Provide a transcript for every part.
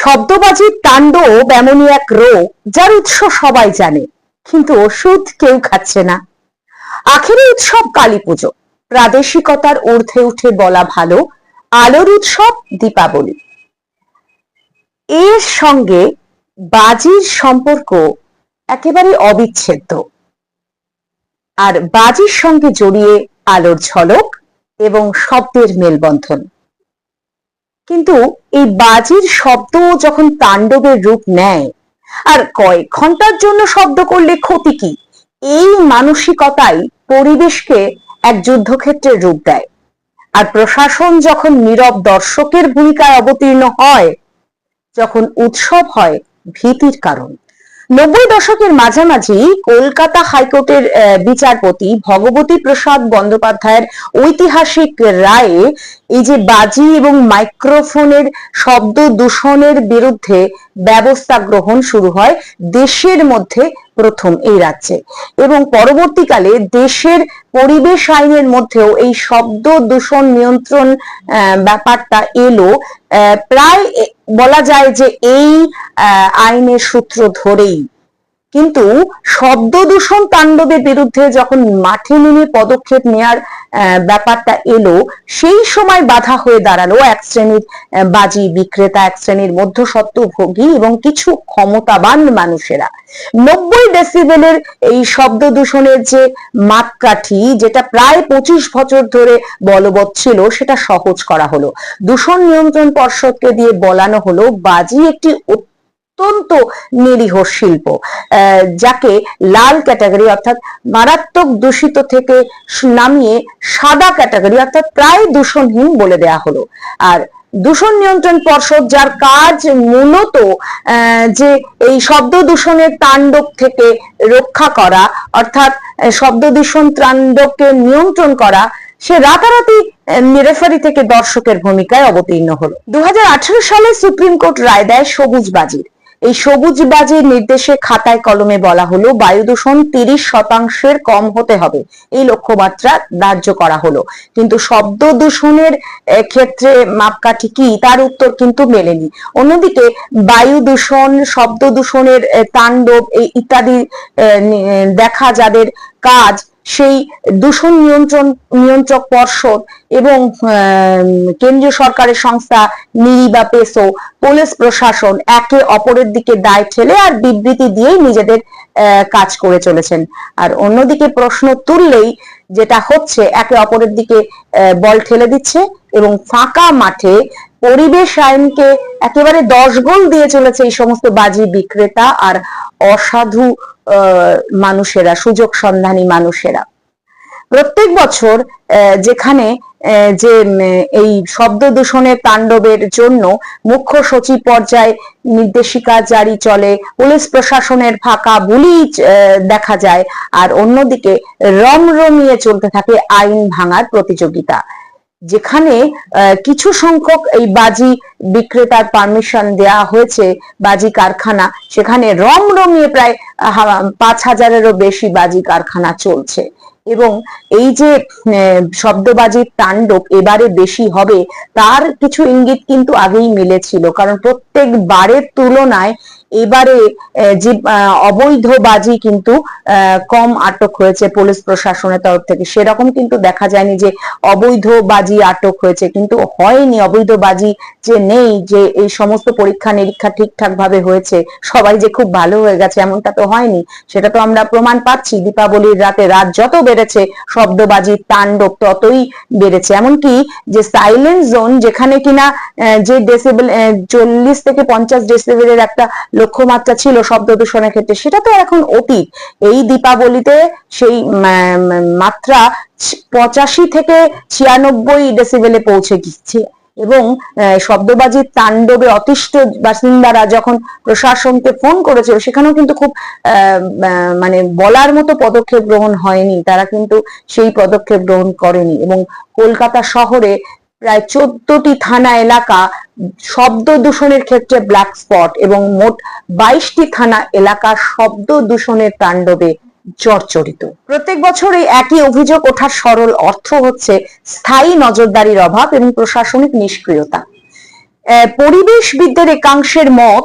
শব্দবাজির তাণ্ডব এমনই এক রোগ যার উৎস সবাই জানে, কিন্তু ওষুধ কেউ খাচ্ছে না। আখেরি উৎসব কালী পুজো। প্রাদেশিকতার ঊর্ধ্বে উঠে বলা ভালো, আলোর উৎসব দীপাবলি। এর সঙ্গে বাজির সম্পর্ক একেবারে অবিচ্ছেদ্য। আর বাজির সঙ্গে জড়িয়ে আলোর ঝলক এবং শব্দের মেলবন্ধন। কিন্তু এই বাজির শব্দ যখন তাণ্ডবের রূপ নেয়, আর কয়েক ঘণ্টার জন্য শব্দ করলে ক্ষতি কি? এই মানসিকতাই পরিবেশকে এক যুদ্ধক্ষেত্রের রূপ দেয়। আর প্রশাসন যখন নীরব দর্শকের ভূমিকায় অবতীর্ণ হয়, যখন উৎসব হয় ভীতির কারণ। নব্বই দশকের মাঝামাঝি কলকাতা হাইকোর্টের বিচারপতি ভগবতী প্রসাদ বন্দ্যোপাধ্যায়ের ঐতিহাসিক রায়ে এই যে বাজি এবং মাইক্রোফোনের শব্দ দূষণের বিরুদ্ধে ব্যবস্থা গ্রহণ শুরু হয় দেশের মধ্যে প্রথম এই রাজ্যে। এবং পরবর্তীকালে দেশের পরিবেশ আইনের মধ্যেও এই শব্দ দূষণ নিয়ন্ত্রণ ব্যাপারটা এলো। প্রায় বলা যায় যে এই আইনের সূত্র ধরেই। কিন্তু শব্দ দূষণ তাণ্ডবের বিরুদ্ধে যখন মাঠে নেমে পদক্ষেপ নেয়ার ব্যাপারটা এলো। সেই সময় বাধা হয়ে দাঁড়াল এক শ্রেণির বাজি বিক্রেতা, এক শ্রেণির মধ্যস্বত্বভোগী এবং কিছু ক্ষমতাবান মানুষেরা। নব্বই ডেসিবেলের এই শব্দ দূষণের যে মাপকাঠি, যেটা প্রায় পঁচিশ বছর ধরে বলবৎ ছিল, সেটা সহজ করা হলো। দূষণ নিয়ন্ত্রণ পর্ষদকে দিয়ে বলানো হলো, বাজি একটি অত্যন্ত নিরীহ শিল্প যাকে লাল ক্যাটাগরি অর্থাৎ মারাত্মক দূষিত থেকে নামিয়ে সাদা ক্যাটাগরি অর্থাৎ প্রায় দূষণহীন বলে দেয়া হলো। আর দূষণ নিয়ন্ত্রণ পর্ষদ যার কাজ মূলত যে এই শব্দ দূষণের তাণ্ডব থেকে রক্ষা করা, অর্থাৎ শব্দ দূষণ তাণ্ডবকে নিয়ন্ত্রণ করা, সে রাতারাতি রেফারি থেকে দর্শকের ভূমিকায় অবতীর্ণ হলো। দু হাজার আঠেরো সালে সুপ্রিম কোর্ট রায় দেয় সবুজ বাজির। এই সবুজ বাজির নির্দেশে খাতায় কলমে বলা হলো, বায়ু দূষণ তিরিশ শতাংশের কম হতে হবে। এই লক্ষ্যমাত্রা ধার্য করা হলো। কিন্তু শব্দ দূষণের ক্ষেত্রে মাপকাঠি কি? তার উত্তর কিন্তু মেলেনি। অন্যদিকে বায়ু দূষণ, শব্দ দূষণের তাণ্ডব ইত্যাদি দেখা যাদের কাজ সেই দূষণ নিয়ন্ত্রণ, নিয়ন্ত্রক পর্ষদ এবং কেন্দ্রীয় সরকারের সংস্থা নিরি বা পেসো, পুলিশ প্রশাসন একে অপরের দিকে দায় ঠেলে আর বিবৃতি দিয়েই নিজেদের কাজ করে চলেছেন। আর অন্যদিকে প্রশ্ন তুললেই যেটা হচ্ছে একে অপরের দিকে বল ঠেলে দিচ্ছে এবং ফাঁকা মাঠে পরিবেশ আইনকে একেবারে দশ গোল দিয়ে চলেছে এই সমস্ত বাজি বিক্রেতা আর অসাধু মানুষেরা, সুযোগ সন্ধানী মানুষেরা। প্রত্যেক বছর যেখানে যে এই শব্দ দূষণের তাণ্ডবের জন্য মুখ্য সচিব পর্যায়ে নির্দেশিকা জারি চলে, পুলিশ প্রশাসনের ফাঁকা বুলি দেখা যায়। আর অন্যদিকে রমরমিয়ে চলতে থাকে আইন ভাঙার প্রতিযোগিতা। যেখানে কিছু সংখ্যক এই বাজি বিক্রেতার পারমিশন দেয়া হয়েছে, বাজি কারখানা, সেখানে রমরমিয়ে প্রায় পাঁচ হাজারেরও বেশি বাজি কারখানা চলছে। এবং এই যে আহ, শব্দবাজির তাণ্ডব এবারে বেশি হবে তার কিছু ইঙ্গিত কিন্তু আগেই মিলেছিল। কারণ প্রত্যেক বারের তুলনায় এবারে যে অবৈধ বাজি কিন্তু কম আটক হয়েছে পুলিশ প্রশাসনের তরফ থেকে। সেরকম কিন্তু দেখা যায়নি যে অবৈধ বাজি আটক হয়েছে। কিন্তু হয়নি অবৈধ বাজি যে নেই যে এই সমস্ত পরীক্ষা নিরীক্ষা ঠিকঠাক ভাবে হয়েছে সবাই যে খুব ভালো হয়ে গেছে এমনটা তো হয়নি। সেটা তো আমরা প্রমাণ পাচ্ছি। দীপাবলির রাতে রাত যত বেড়েছে, শব্দবাজি, তাণ্ডব ততই বেড়েছে। এমনকি যে সাইলেন্ট জোন যেখানে কিনা যে ডেসিবেল চল্লিশ থেকে পঞ্চাশ ডেসিবেলের একটা লক্ষ্যমাত্রা ছিল শব্দ দূষণের ক্ষেত্রে, সেটা তো এখন অতীত। এই দীপাবলিতে সেই মাত্রা পঁচাশি থেকে ছিয়ানব্বই ডেসিবেলে পৌঁছে গিয়েছে। এবং শব্দবাজির তাণ্ডবে অতিষ্ঠ বাসিন্দারা যখন প্রশাসনকে ফোন করেছিল, সেখানেও কিন্তু খুব মানে বলার মতো পদক্ষেপ গ্রহণ হয়নি। তারা কিন্তু সেই পদক্ষেপ গ্রহণ করেনি এবং কলকাতা শহরে প্রায় চোদ্দটি থানা এলাকা শব্দ দূষণের ক্ষেত্রে ব্ল্যাক স্পট এবং মোট বাইশটি থানা এলাকা শব্দ দূষণের তাণ্ডবে জর্জরিত। প্রত্যেক বছর এই একই অভিযোগ ওঠার সরল অর্থ হচ্ছে স্থায়ী নজরদারির অভাব এবং প্রশাসনিক নিষ্ক্রিয়তা। পরিবেশবিদদের একাংশের মত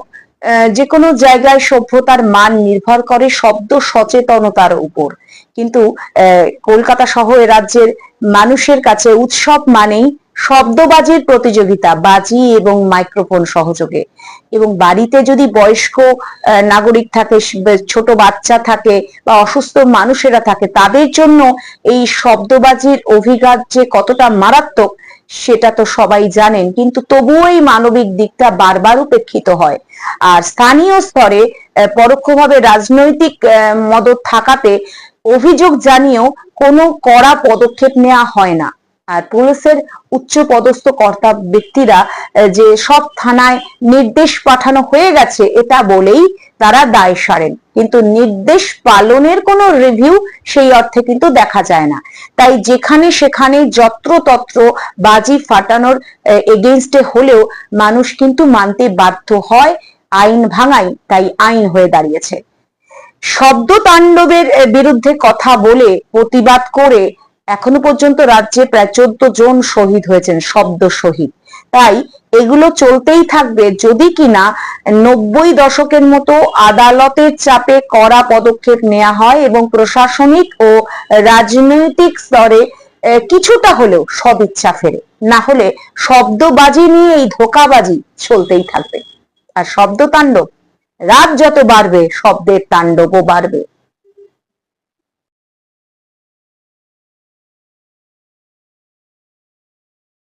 যে কোনো জায়গায় সভ্যতার মান নির্ভর করে শব্দ সচেতনতার উপর। কিন্তু কলকাতা সহ এ রাজ্যের মানুষের কাছে উৎসব মানেই শব্দবাজির প্রতিযোগিতা, বাজি এবং মাইক্রোফোন সহযোগে। এবং বাড়িতে যদি বয়স্ক নাগরিক থাকে ছোট বাচ্চা থাকে বা অসুস্থ মানুষেরা থাকে, তাদের জন্য এই শব্দবাজির অভিঘাত যে কতটা মারাত্মক সেটা তো সবাই জানেন, কিন্তু তবুও এই মানবিক দিকটা বারবার উপেক্ষিত হয়। আর স্থানীয় স্তরে পরোক্ষভাবে রাজনৈতিক মদত থাকাতে অভিযোগ জানিয়েও কোনো কড়া পদক্ষেপ নেওয়া হয় না। পুলিশের উচ্চ পদস্থ কর্তা ব্যক্তিরা যে সব থানায় নির্দেশ পাঠানো হয়ে গেছে, এটা বলেই তারা দায় সারেন। কিন্তু নির্দেশ পালনের কোনো রিভিউ সেই অর্থে কিন্তু দেখা যায় না। তাই যেখানে সেখানে যত্রতত্র বাজি ফাটানোর এগেনস্টে হলেও মানুষ কিন্তু মানতে বাধ্য হয়, আইন ভাঙাই তাই আইন হয়ে দাঁড়িয়েছে। শব্দ তাণ্ডবের বিরুদ্ধে কথা বলে প্রতিবাদ করে এখনও পর্যন্ত রাজ্যে প্রায় চোদ্দ জন শহীদ হয়েছেন, শব্দ শহীদ। তাই এগুলো চলতেই থাকবে যদি কিনা নব্বই দশকের মতো আদালতের চাপে কড়া পদক্ষেপ নেওয়া হয় এবং প্রশাসনিক ও রাজনৈতিক স্তরে কিছুটা হলেও সদিচ্ছা ফেরে। না হলে শব্দবাজি নিয়ে এই ধোকাবাজি চলতেই থাকবে। আর শব্দ তাণ্ডব, রাত যত বাড়বে, শব্দের তাণ্ডবও বাড়বে।